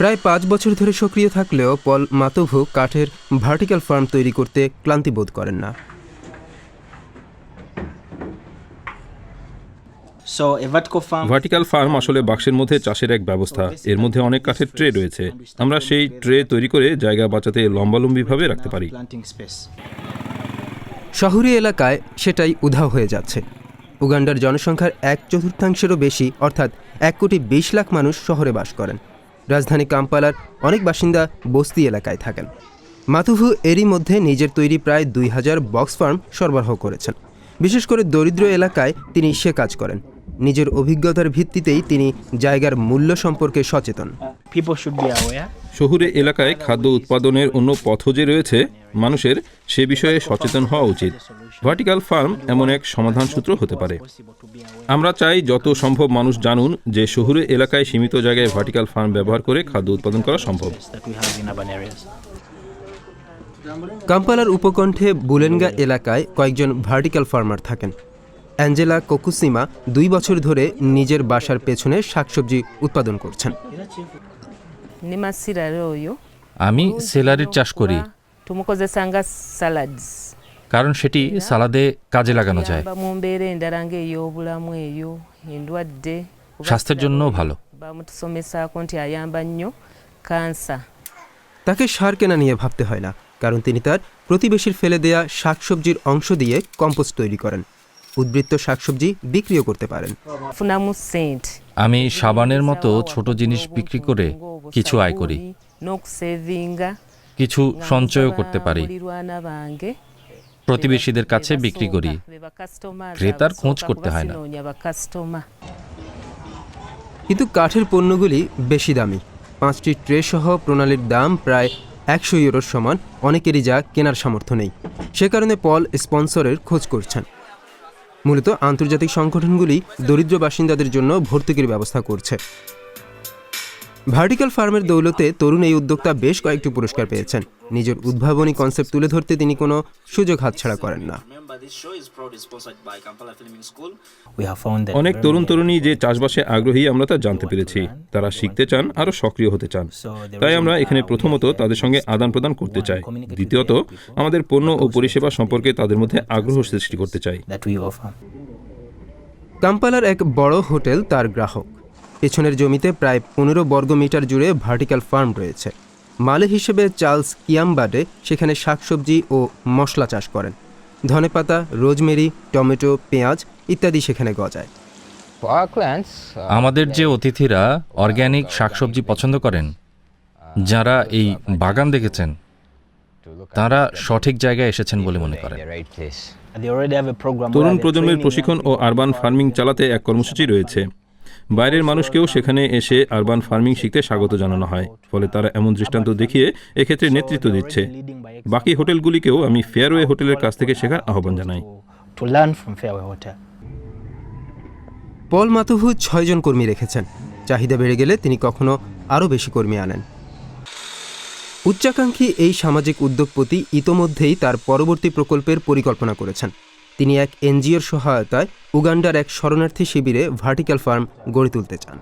প্রায় পাঁচ বছর ধরে সক্রিয় থাকলেও পল মাতভু কাঠের ভার্টিক্যাল ফার্ম তৈরি করতে ক্লান্তি বোধ করেন না। ভার্টিক্যাল ফার্ম আসলে বাক্সের মধ্যে চাষের এক ব্যবস্থা। এর মধ্যে অনেক কাঠের ট্রে রয়েছে। আমরা সেই ট্রে তৈরি করে জায়গা বাঁচাতে লম্বালম্বিভাবে রাখতে পারি. শহরী এলাকায় সেটাই উধাও হয়ে যাচ্ছে। উগান্ডার জনসংখ্যার এক চতুর্থাংশেরও বেশি অর্থাৎ এক কোটি বিশ লাখ মানুষ শহরে বাস করেন। রাজধানী কাম্পালার অনেক বাসিন্দা বস্তি এলাকায় থাকেন। মাতুভু এরই মধ্যে নিজের তৈরি প্রায় দুই হাজার বক্স ফার্ম সরবরাহ করেছেন। বিশেষ করে দরিদ্র এলাকায় তিনি সে কাজ করেন। নিজের অভিজ্ঞতার ভিত্তিতেই তিনি জায়গার মূল্য সম্পর্কে সচেতন. শহুরে এলাকায় খাদ্য উৎপাদনের অন্য পথ যে রয়েছে মানুষের সে বিষয়ে সচেতন হওয়া উচিত। ভার্টিক্যাল ফার্ম এমন এক সমাধান সূত্র হতে পারে। আমরা চাই যত সম্ভব মানুষ জানুন যে শহুরে এলাকায় সীমিত জায়গায় ভার্টিক্যাল ফার্ম ব্যবহার করে খাদ্য উৎপাদন করা সম্ভব. কাম্পালার উপকণ্ঠে বুলেনগা এলাকায় কয়েকজন ভার্টিক্যাল ফার্মার থাকেন। অ্যাঞ্জেলা কোকুসিমা দুই বছর ধরে নিজের বাসার পেছনে শাকসবজি উৎপাদন করছেন। আমি সেলারির চাষ করি। Tumukozesanga salads. কারণ সেটি সালাদে কাজে লাগানো যায় স্বাস্থ্যের জন্য ভালো তাকে সার কেনা নিয়ে ভাবতে হয় না কারণ তিনি তার প্রতিবেশীর ফেলে দেয়া শাকসবজির অংশ দিয়ে কম্পোস্ট তৈরি করেন। উদ্বৃত্ত শাকসবজি বিক্রিও করতে পারেন। আমি সাবানের মতো ছোট জিনিস বিক্রি করে কিছু আয় করি। কিছু সঞ্চয়ও করতে পারি। প্রতিবেশীদের কাছে বিক্রি করি। ক্রেতার খোঁজ করতে হয় না। কিন্তু কাঠের পণ্যগুলি বেশি দামি। পাঁচটি ট্রে সহ প্রণালীর দাম প্রায় একশো ইউরোর সমান। অনেকেরই যা কেনার সামর্থ্য নেই। সে কারণে পল স্পন্সরের খোঁজ করছেন। মূলত আন্তর্জাতিক সংগঠনগুলি দরিদ্র বাসিন্দাদের জন্য ভর্তুকির ব্যবস্থা করছে। ভার্টিক্যাল ফার্মের দৌলতে তরুণ এই উদ্যোক্তা বেশ কয়েকটি পুরস্কার পেয়েছেন। নিজের উদ্ভাবনী কনসেপ্ট তুলে ধরতে তিনি কোনো সুযোগ হাতছাড়া করেন না। অনেক তরুণ তরুণী যে চাষবাসে আগ্রহী আমরা তা জানতে পেরেছি। তারা শিখতে চান আরও সক্রিয় হতে চান। তাই আমরা এখানে প্রথমত uh, তাদের সঙ্গে আদান প্রদান করতে চাই। দ্বিতীয়ত আমাদের পণ্য ও পরিষেবা সম্পর্কে তাদের মধ্যে আগ্রহ সৃষ্টি করতে চাই। কাম্পালার এক বড় হোটেল তার গ্রাহক। পেছনের জমিতে প্রায় পনেরো বর্গ মিটার জুড়ে ভার্টিক্যাল ফার্ম রয়েছে। মালে হিসেবে চার্লস কিয়ামবাডে সেখানে শাকসবজি ও মশলা চাষ করেন। ধনেপাতা রোজমেরি টমেটো পেঁয়াজ ইত্যাদি সেখানে গজায়। আমাদের যে অতিথিরা অর্গ্যানিক শাকসবজি পছন্দ করেন যারা এই বাগান দেখেছেন তারা সঠিক জায়গায় এসেছেন বলে মনে করেন. তরুণ প্রজন্মের প্রশিক্ষণ ও আরবান ফার্মিং চালাতে এক কর্মসূচি রয়েছে। বাইরের মানুষকেও সেখানে এসে আরবান ফার্মিং শিখতে স্বাগত জানানো হয় ফলে তারা এমন দৃষ্টান্ত দেখিয়ে এক্ষেত্রে নেতৃত্ব দিচ্ছে। বাকি হোটেলগুলিকেও আমি ফেয়ারওয়ে হোটেলের কাছ থেকে শেখার আহ্বান জানাই. পল মাতুভু ছয়জন কর্মী রেখেছেন। চাহিদা বেড়ে গেলে তিনি কখনো আরও বেশি কর্মী আনেন। উচ্চাকাঙ্ক্ষী এই সামাজিক উদ্যোগপতি ইতোমধ্যেই তার পরবর্তী প্রকল্পের পরিকল্পনা করেছেন। তিনি এক এনজিওর সহায়তায় উগান্ডার এক শরণার্থী শিবিরে ভার্টিক্যাল ফার্ম গড়ে তুলতে চান।